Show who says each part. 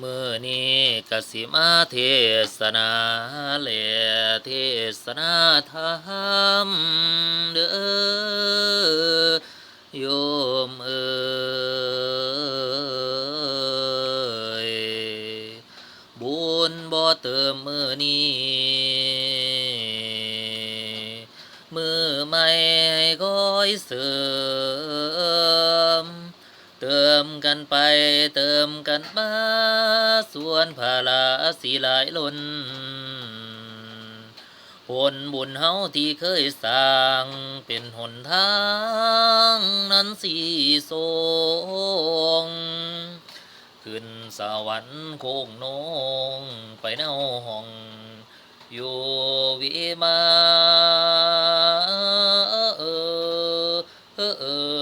Speaker 1: มือนี้กสิมาเทศนาเลเทศนาธรรมเด้อโยมเอ่ยบุญบ่เติมมือนี้มือใหม่ก้อยเสริมเติ มกันไปเติมกันมาส่วนภาลาสีหลายล้นผลบุญเฮาที่เคยสร้างเป็นหนทางนั้นสีทรงขึ้นสวรรค์โคงนงไปเน่าห้องอยู่วิมาเออเออ